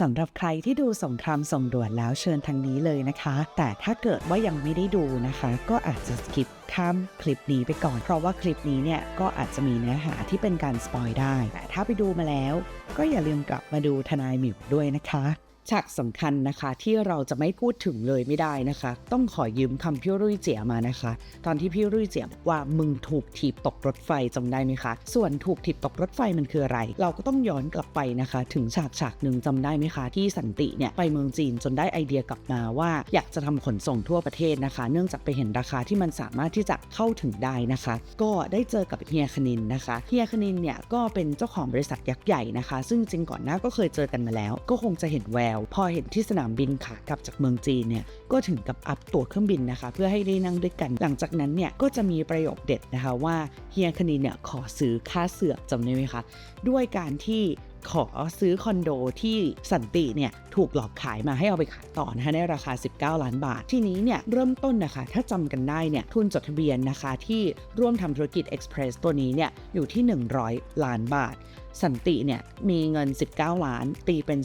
สำหรับใครที่ดูสงครามส่งด่วนแล้วเชิญทางนี้เลยนะคะ แต่ถ้าเกิดว่ายังไม่ได้ดูนะคะ ก็อาจจะสกิปข้ามคลิปนี้ไปก่อน เพราะว่าคลิปนี้เนี่ยก็อาจจะมีเนื้อหาที่เป็นการสปอยได้ แต่ถ้าไปดูมาแล้ว ก็อย่าลืมกลับมาดูทนายหมิวด้วยนะคะ ฉากสำคัญนะคะที่เราจะไม่พูดถึงเลยไม่ได้นะคะ ต้องขอยืมคำพี่รุ่ยเจียมานะคะ ตอนที่พี่รุ่ยเจียบอกว่ามึงถูกถีบตกรถไฟจำได้ไหมคะ ส่วนถูกถีบตกรถไฟมันคืออะไร เราก็ต้องย้อนกลับไปนะคะ ถึงฉากฉากหนึ่งจำได้ไหมคะ ที่สันติเนี่ยไปเมืองจีนจนได้ไอเดียกลับมาว่า อยากจะทำขนส่งทั่วประเทศนะคะ เนื่องจากไปเห็นราคาที่มันสามารถที่จะเข้าถึงได้นะคะ ก็ได้เจอกับเฮียคณินนะคะเฮียคณินเนี่ยก็เป็นเจ้าของบริษัทยักษ์ใหญ่นะคะ ซึ่งจริงก่อนหน้าก็เคยเจอกันมาแล้ว ก็คงจะเห็นแววพอเห็นที่สนามบินขากลับจากเมืองจีนเนี่ยก็ถึงกับอัพตั๋วเครื่องบินนะคะ เพื่อให้ได้นั่งด้วยกัน หลังจากนั้นเนี่ยก็จะมีประโยคเด็ดนะคะว่าเฮียคณีเนี่ยขอซื้อค่าเสือกจำได้ไหมคะด้วยการที่ขอซื้อคอนโดที่สันติเนี่ยถูกหลอกขายมาให้เอาไปขายต่อนะคะในราคา 19 ล้านบาท ทีนี้เนี่ยเริ่มต้นนะคะ ถ้าจำกันได้เนี่ยทุนจดทะเบียนนะคะที่ร่วมทำธุรกิจ Express ตัวนี้เนี่ยอยู่ที่ 100 ล้านบาท สันติเนี่ยมีเงิน 19 ล้าน ตีเป็น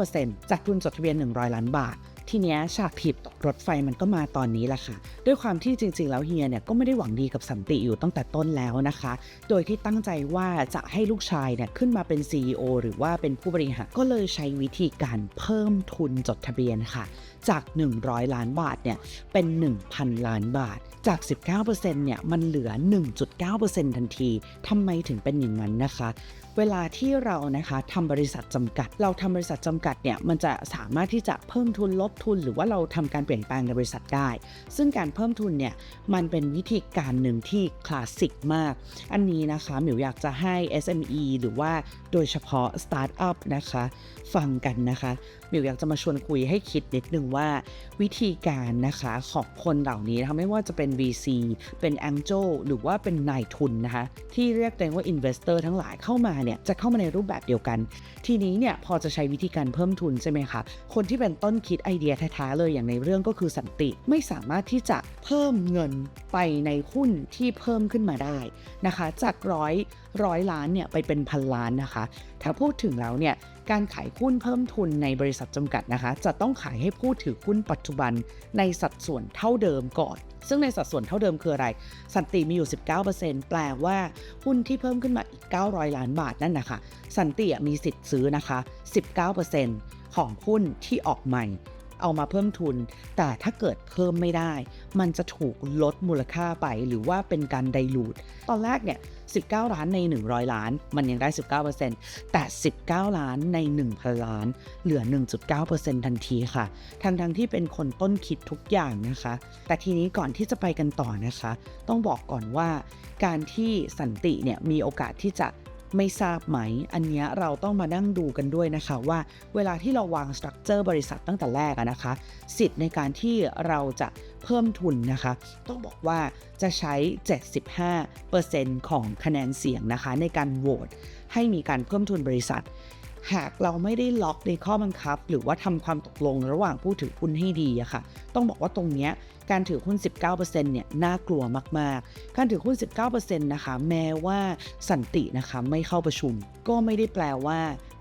19%จากทุนจดทะเบียน 100 ล้านบาท ทีเนี้ยฉากถีบตกรถไฟมันก็มาตอนนี้แหละค่ะ ด้วยความที่จริง ๆ แล้วเฮียเนี่ยก็ไม่ได้หวังดีกับสันติอยู่ตั้งแต่ต้นแล้วนะคะ โดยที่ตั้งใจว่าจะให้ลูกชายเนี่ยขึ้นมาเป็น CEO หรือว่าเป็นผู้บริหารก็เลยใช้วิธีการเพิ่มทุนจดทะเบียนค่ะ จาก 100 ล้านบาทเนี่ยเป็น 1,000 ล้านบาท จาก 19%เนี่ยมันเหลือ 1.9%ทันทีทำไมถึงเป็นอย่างนั้นนะคะ เวลาที่เรานะคะทำบริษัทจำกัด เราทำบริษัทจำกัดเนี่ยมันจะสามารถที่จะเพิ่มทุนลดทุน หรือว่าเราทำการเปลี่ยนแปลงในบริษัทได้ ซึ่งการเพิ่มทุนเนี่ยมันเป็นวิธีการหนึ่งที่คลาสสิกมาก อันนี้นะคะหมิวอยากจะให้ SME หรือว่าโดยเฉพาะสตาร์ทอัพนะคะฟังกันนะคะมิวอยากจะมาชวนคุยให้คิดนิดนึงว่าวิธีการนะคะของคนเหล่านี้นะคะไม่ว่าจะเป็น VC เป็น Angel หรือว่าเป็นนายทุนนะคะที่เรียกตัวเองว่า Investor ทั้งหลายเข้ามาเนี่ยจะเข้ามาในรูปแบบเดียวกัน ทีนี้เนี่ยพอจะใช้วิธีการเพิ่มทุนใช่ไหมคะคนที่เป็นต้นคิดไอเดียแท้ๆเลยอย่างในเรื่องก็คือสันติไม่สามารถที่จะเพิ่มเงินไปในหุ้นที่เพิ่มขึ้นมาได้นะคะ จากร้อยร้อยล้านเนี่ยไปเป็นพันล้านนะคะ ถ้าพูดถึงแล้วเนี่ย การขายหุ้นเพิ่มทุนในบริษัทจำกัดนะคะ จะต้องขายให้ผู้ถือหุ้นปัจจุบันในสัดส่วนเท่าเดิมก่อน ซึ่งในสัดส่วนเท่าเดิมคืออะไร สันติมีอยู่ 19%แปลว่าหุ้นที่เพิ่มขึ้นมาอีก 900 ล้านบาทนั่นนะคะ สันติมีสิทธิ์ซื้อนะคะ 19%ของหุ้นที่ออกใหม่ เอามาเพิ่มทุน แต่ถ้าเกิดเพิ่มไม่ได้ มันจะถูกลดมูลค่าไปหรือว่าเป็นการไดลูดตอนแรกเนี่ย19 ล้านใน 100 ล้าน มันยังได้ 19%แต่ 19 ล้านใน 1,000 ล้าน เหลือ 1.9%ทันทีค่ะ ทั้งทั้งๆที่เป็นคนต้นคิดทุกอย่างนะคะ แต่ทีนี้ก่อนที่จะไปกันต่อนะคะ ต้องบอกก่อนว่า การที่สันติเนี่ยมีโอกาสที่จะ ไม่ทราบไหม อันนี้เราต้องมานั่งดูกันด้วยนะคะว่าเวลาที่เราวางสตรัคเจอร์บริษัทตั้งแต่แรกนะคะ สิทธิ์ในการที่เราจะเพิ่มทุนนะคะ ต้องบอกว่าจะใช้ 75%ของคะแนนเสียงนะคะ ในการโหวตให้มีการเพิ่มทุนบริษัท หากเราไม่ได้ล็อกในข้อบังคับ หรือว่าทำความตกลงระหว่างผู้ถือหุ้นให้ดีอะค่ะ ต้องบอกว่าตรงเนี้ยการถือหุ้น 19%เนี่ยน่ากลัวมาก ๆ การถือหุ้น 19%นะคะ แม้ว่าสันตินะคะไม่เข้าประชุม ก็ไม่ได้แปลว่า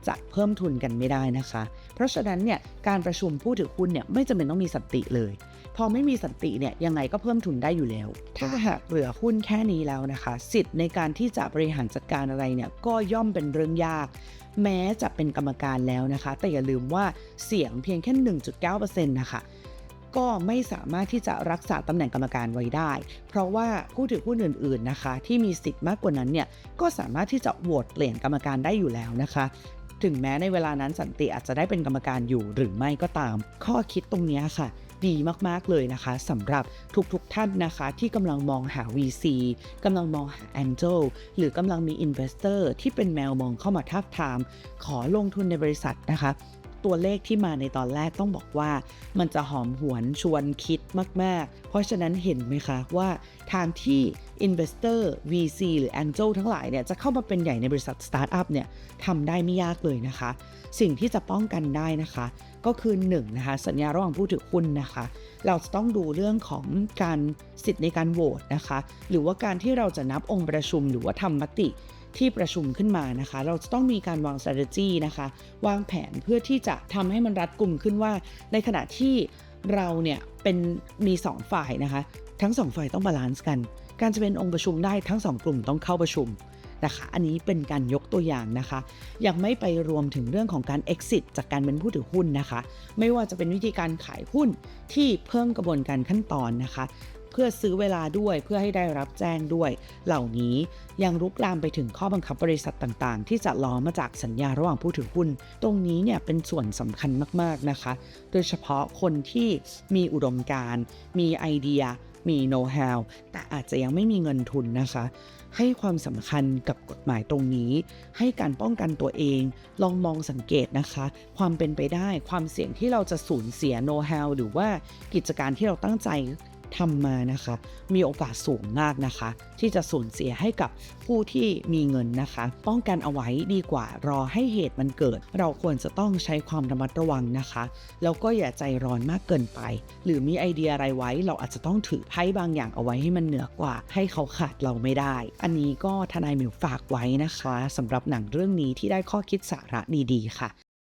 จะเพิ่มทุนกันไม่ได้นะคะ เพราะฉะนั้นเนี่ยการประชุมผู้ถือหุ้นเนี่ยไม่จำเป็นต้องมีสันติเลย พอไม่มีสันติเนี่ยยังไงก็เพิ่มทุนได้อยู่แล้ว ถ้าหากเหลือหุ้นแค่นี้แล้วนะคะ สิทธิ์ในการที่จะบริหารจัดการอะไรเนี่ยก็ย่อมเป็นเรื่องยาก แม้จะเป็นกรรมการแล้วนะคะ แต่อย่าลืมว่าเสียงเพียงแค่ 1.9%นะคะก็ไม่สามารถที่จะรักษาตำแหน่งกรรมการไว้ได้ เพราะว่าผู้ถือหุ้นอื่นๆนะคะ ที่มีสิทธิ์มากกว่านั้นเนี่ยก็สามารถที่จะโหวตเปลี่ยนกรรมการได้อยู่แล้วนะคะ ถึงแม้ในเวลานั้นสันติอาจจะได้เป็นกรรมการอยู่หรือไม่ก็ตาม ข้อคิดตรงนี้ค่ะ ดีมากๆเลยนะคะสำหรับทุกๆท่านนะคะที่กำลังมองหา VC กำลังมองหา Angel หรือกำลังมี Investor ที่เป็นแมวมองเข้ามาทับทาม ขอลงทุนในบริษัทนะคะ ตัวเลขที่มาในตอนแรกต้องบอกว่า มันจะหอมหวนชวนคิดมาก ๆ เพราะฉะนั้นเห็นไหมคะว่าทางที่ Investor VC หรือ Angel ทั้งหลายเนี่ยจะเข้ามาเป็นใหญ่ในบริษัทสตาร์ทอัพเนี่ยทำได้ไม่ยากเลยนะคะ สิ่งที่จะป้องกันได้นะคะ ก็คือ1นงนะคะสัญญาระหว่างผู้ถือหุ้นนะคะ เราจะต้องดูเรื่องของการสิทธิ์ในการโหวตนะคะ หรือว่าการที่เราจะนับองค์ประชุมหรือว่าทำมติ ที่ประชุมขึ้นมานะคะ เราจะต้องมีการวาง strategy นะคะ วางแผนเพื่อที่จะทำให้มันรัดกลุ่มขึ้นว่า ในขณะที่เราเนี่ยเป็นมี 2 ฝ่ายนะคะ ทั้ง 2 ฝ่ายต้องบาลานซ์กัน การจะเป็นองค์ประชุมได้ทั้ง 2 กลุ่มต้องเข้าประชุมนะคะ อันนี้เป็นการยกตัวอย่างนะคะ ยังไม่ไปรวมถึงเรื่องของการ exit จากการเป็นผู้ถือหุ้นนะคะ ไม่ว่าจะเป็นวิธีการขายหุ้นที่เพิ่มกระบวนการขั้นตอนนะคะ เพื่อซื้อเวลาด้วยเพื่อให้ได้รับแจ้งด้วย เหล่านี้ยังรุกลามไปถึงข้อบังคับบริษัทต่างๆ ที่จะล้อมาจากสัญญาระหว่างผู้ถือหุ้น ตรงนี้เนี่ยเป็นส่วนสำคัญมากๆนะคะ โดยเฉพาะคนที่มีอุดมการณ์มีไอเดียมีโน้ต h าวแต่อาจจะยังไม่มีเงินทุนนะคะ ให้ความสำคัญกับกฎหมายตรงนี้ ให้การป้องกันตัวเอง ลองมองสังเกตนะคะ ความเป็นไปได้ความเสี่ยงที่เราจะสูญเสียโน้ต h าวหรือว่ากิจการที่เราตั้งใจ ทำมานะคะ มีโอกาสสูงมากนะคะ ที่จะสูญเสียให้กับผู้ที่มีเงินนะคะ ป้องกันเอาไว้ดีกว่ารอให้เหตุมันเกิด เราควรจะต้องใช้ความระมัดระวังนะคะ แล้วก็อย่าใจร้อนมากเกินไป หรือมีไอเดียอะไรไว้ เราอาจจะต้องถือไพ่บางอย่างเอาไว้ให้มันเหนือกว่า ให้เขาขาดเราไม่ได้ อันนี้ก็ทนายหมิวฝากไว้นะคะสำหรับหนังเรื่องนี้ที่ได้ข้อคิดสาระดีๆค่ะ